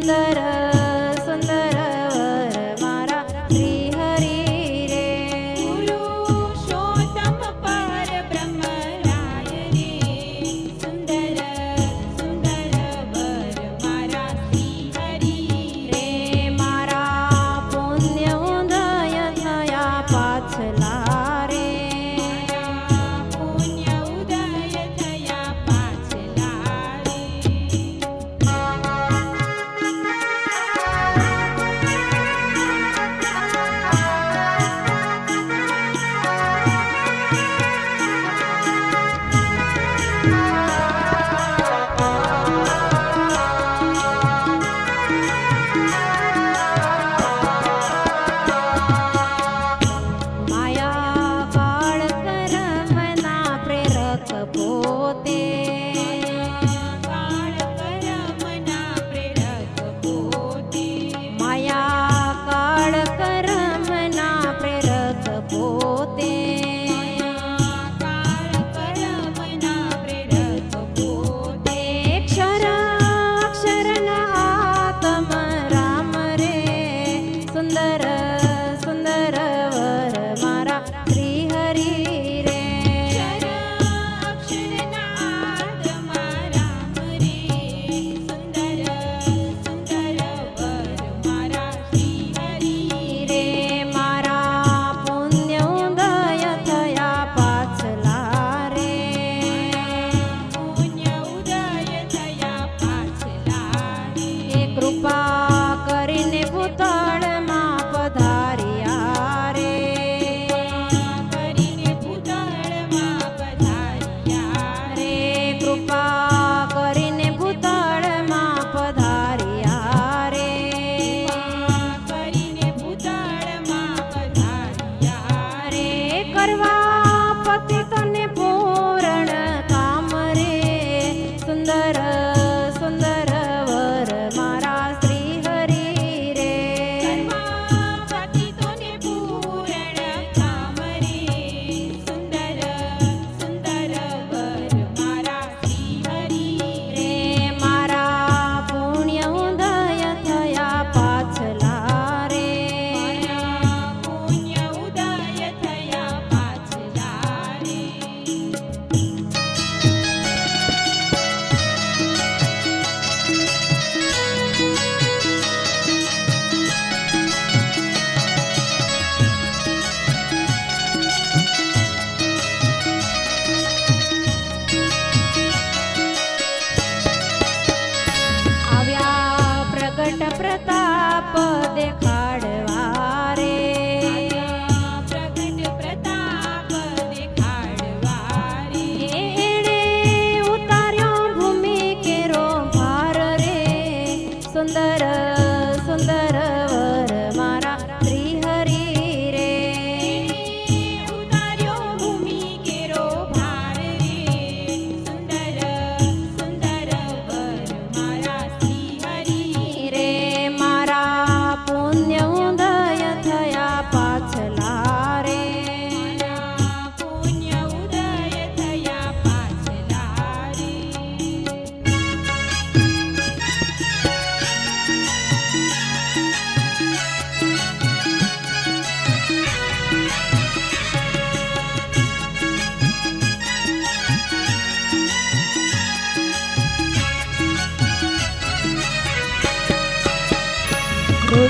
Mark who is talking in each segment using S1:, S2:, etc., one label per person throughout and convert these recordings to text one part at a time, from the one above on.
S1: સુંદર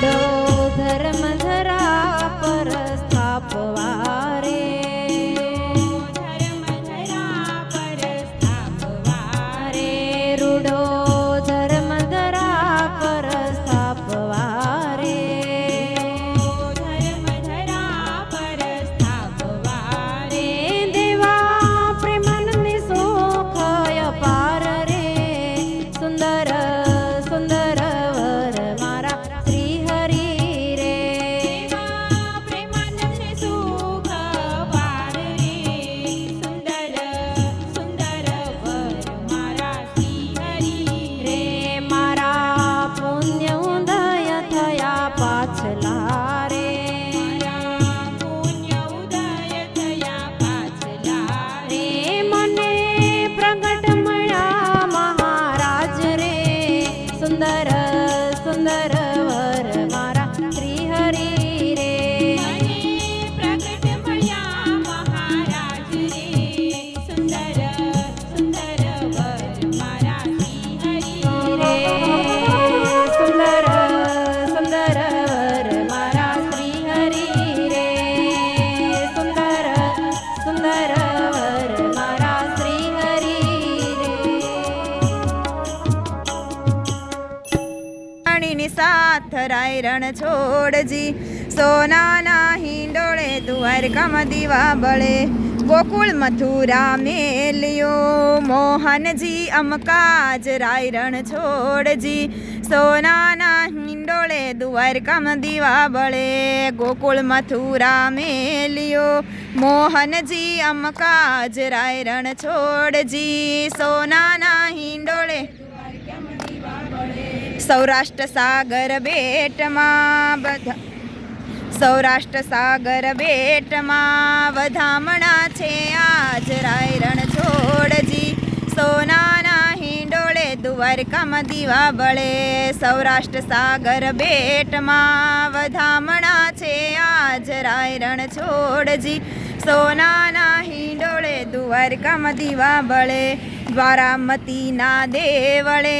S1: ಬಿಡೋ રાય
S2: રણ છોડજી સોનાના હિંડોળે દ્વારકામાં દીવા બળે. ગોકુળ મથુરા મેલ્યો. મોહનજી અમકાજ રાય રણ છોડજી સોનાના હિંડોળે દ્વારકામાં દીવા બળે. ગોકુળ મથુરા મેલ્યો. મોહનજી અમકાજ રાય રણ છોડજી સોનાના હિંડોળે સૌરાષ્ટ્ર સાગર બેટમાં બધા સૌરાષ્ટ્ર સાગર બેટમાં વધામણા છે આજ રાય રણ છોડજી. સોનાના હિંડોળે દ્વારકામાં દીવા બળે. સૌરાષ્ટ્ર સાગર બેટમાં વધામણા છે આજ રાય રણ છોડજી. સોનાના હિંડોળે દ્વારકામાં દીવા બળે. દ્વારામતીના દેવળે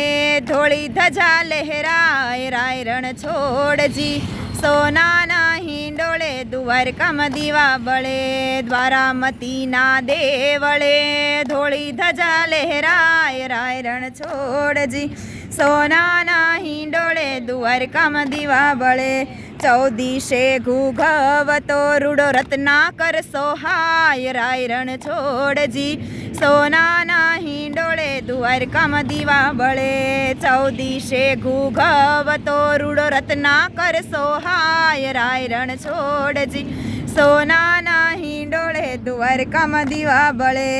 S2: ધોળી ધજા લહેરાય, રાય રણ છોડજી સોનાના હિંડોળે દ્વારકામાં દીવા બળે. દ્વારામતીના દેવળે ધોળી ધજા લહેરાય, રાય રણ છોડજી સોનાના હિંડોળે દ્વારકામાં દીવા બળે. ચૌદીશે ઘૂઘવતો રૂડો રત્નાકર સોહાય, રાય રણ છોડજી સોનાના હિંડોળે દ્વારકામાં દીવા બળે. ચૌદીશે ઘૂઘવતો રૂડો રત્નાકર સોહાય રાય રણ છોડજી સોનાના હિંડોળે દ્વારકામાં દીવા બળે.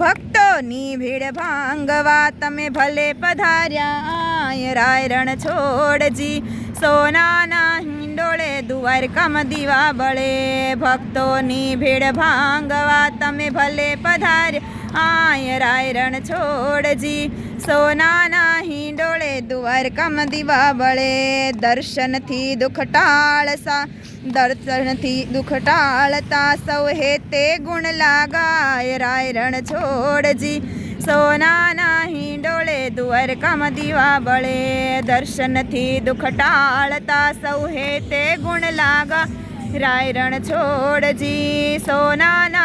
S2: ભક્તોની ભીડ ભાંગવા તમે ભલે પધાર્યા આય રાય રણ છોડજી સોનાના હિંડોળે દ્વારકામાં દીવા બળે. ભક્તોની ભીડ ભાંગવા તમે ભલે પધાર્યા આય રાય રણ છોડજી, સોનાના હિંડોળે દ્વારકામાં દીવા બળે. દર્શનથી દુઃખ ટાળસા દર્શનથી દુઃખ ટાળતા સૌ હેતે ગુણ લાગાય. રાય રણ છોડજી, સોનાના હિંડોળે દ્વારકામાં દીવા બળે. દર્શનથી દુઃખ ટાળતા સૌ હેતે ગુણ લાગા. રાયરણ છોડજી, સોનાના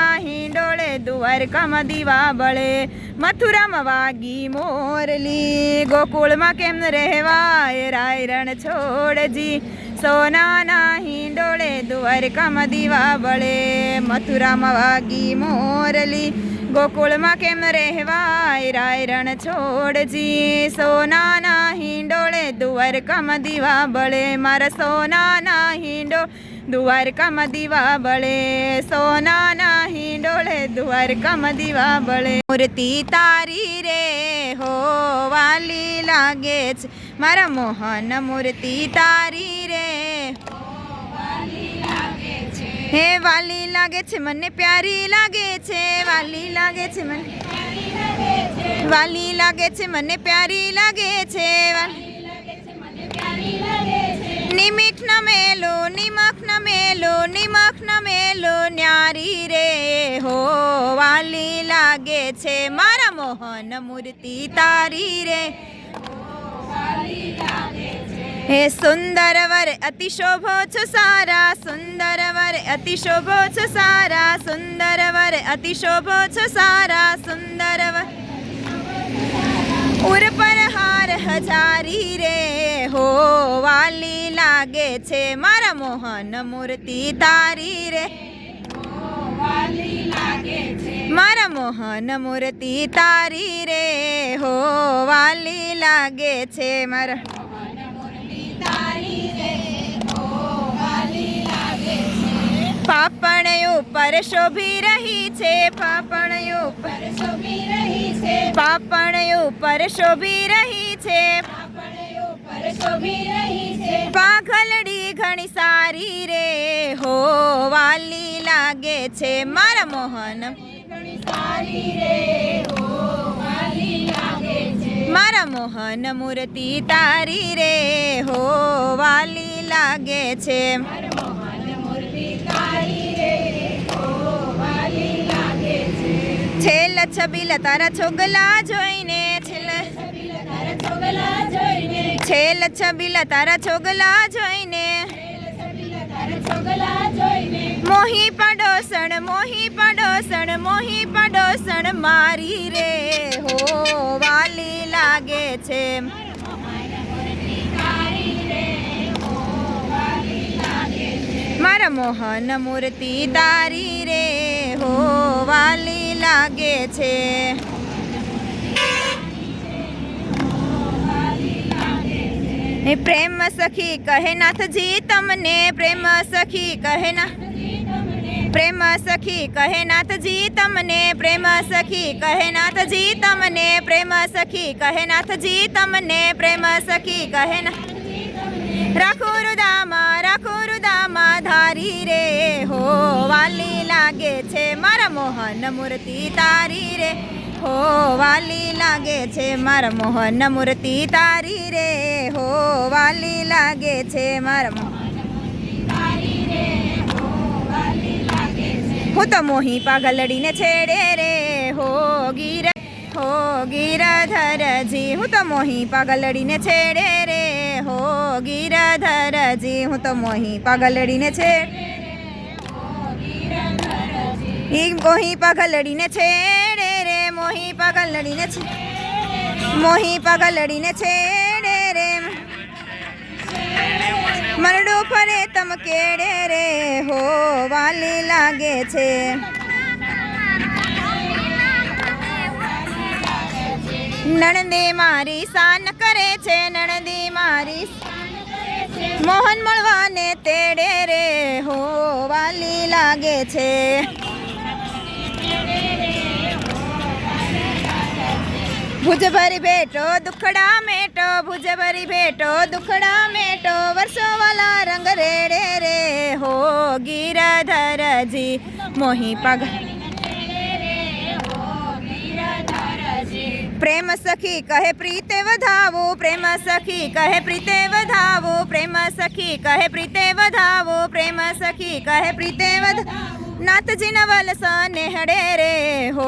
S2: દ્વારકામાં દીવા બળે. મથુરામાં વાગી મોરલી. ગોકુળમાં કેમ રહેવાય? રાયરણ છોડજી. સોનાના હિંડોળે દ્વારકામાં દીવા બળે. મથુરામાં વાગી મોરલી. ગોકુળમાં કેમ રહેવાય? રાયરણ છોડજી. સોનાના હિંડોળે દ્વારકામાં દીવા બળે. મારા સોનાના હિંડો દ્વારકામાં દીવા બળે, સોનાના હિંડોળે દ્વારકામાં દીવા બળે. મૂર્તિ તારી રે હો વાલી લાગે છે, મારા મોહન મૂર્તિ તારી રે હે વાલી લાગે છે, મને પ્યારી લાગે છે, વાલી લાગે છે, મને વાલી લાગે છે, મને પ્યારી લાગે છે, વાલી લાગે છે, મને પ્યારી નિમક ન મેલો નિમક ન મેલો ન્યારી રે હો વાલી લાગે છે મારા મોહન મૂર્તિ તારી રે હે સુંદર વર અતિ શોભો છો સારા સુંદર વર અતિ શોભો છો સારા સુંદર વર અતિ શોભો છો સારા સુંદર વર ઉર પર હાર હજારી રે હો, વાલી લાગે છે મારા મોહન મૂર્તિ તારી રે. મારા મોહન મૂર્તિ તારી રે હો, વાલી લાગે છે મારા પાપણ ઉપર શોભી રહી છે પાપણ ઉપર પાપણ ઉપર શોભી રહી છે. પાઘલડી ઘણી સારી રે હો વાલી લાગે છે મારા મોહન. મારા મોહન મૂર્તિ તારી રે હો વાલી લાગે છે. છેલ છબીલ તારા છોગલા જોઈને છેલ છબીલ તારા છોગલા જોઈને મોહી પડોસણ મોહી પડોસણ મોહી પડોસણ મારી રે હો, વાલી લાગે છે. મારા મોહન મૂર્તિ તારી રે હો, વાલી લાગે છે. પ્રેમ સખી કહે નાથજી તમને, પ્રેમ સખી કહે ના, પ્રેમ સખી કહે નાથજી તમને, પ્રેમ સખી કહે નાથજી તમને, પ્રેમ સખી કહે નાથજી તમને, પ્રેમ સખી કહે ના. રાખો ધારી રે હો વાલી લાગે છે મારા મોહન મૂર્તિ તારી રે. હો વાલી લાગે છે મારા મોહન મૂર્તિ તારી રે. હો વાલી લાગે છે મારા મોહન હું તો મોહી પાગલડીને છેડે રે. હો ગીર, હો ગીરધરજી, હું તો મોહી પાગલડીને છેડે રે. ગીરધરજી હું તો મોહી પાગલડીને છે. મોહી પાગલડીને છેડે રે મોહી પાગલડીને છે. મોહી પાગલડીને છેડે રે મરડું ફરે તમ કેડે રે હો વાલી લાગે છે. નણંદે મારી સાન કરે છે, નણદી મારી મોહન મળવાને તેડે રે હો વાલી લાગે છે. ભુજભરી ભેટો, દુખડા મેટો, ભુજભરી ભેટો, દુખડા મેટો વર્ષો વાલા રંગ રેડે રે હો ગીરાધરજી, મોહી પગ પ્રેમ સખી, કહે પ્રીતે વધાવો, પ્રેમ સખી, કહે પ્રીતે વધાવો, પ્રેમ સખી, કહે પ્રીતે વધાવો, પ્રેમ સખી, કહે પ્રીતે વધ, નાથજી નવલ સનેહડે રે હો,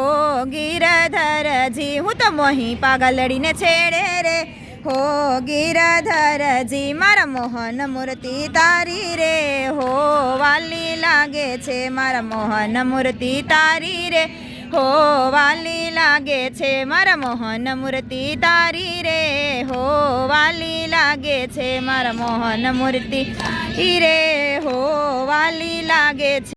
S2: ગીરધરજી, હું તો મોહી પાગલડીને છેડે રે હો, ગીરધરજી, મારા મોહન મૂર્તિ તારી રે હો, વાલી લાગે છે મારા મોહન મૂર્તિ તારી રે હો વાલી લાગે છે મારા મોહન મૂર્તિ તારી રે. હો વાલી લાગે છે મારા મોહન મૂર્તિ રે. હો વાલી લાગે છે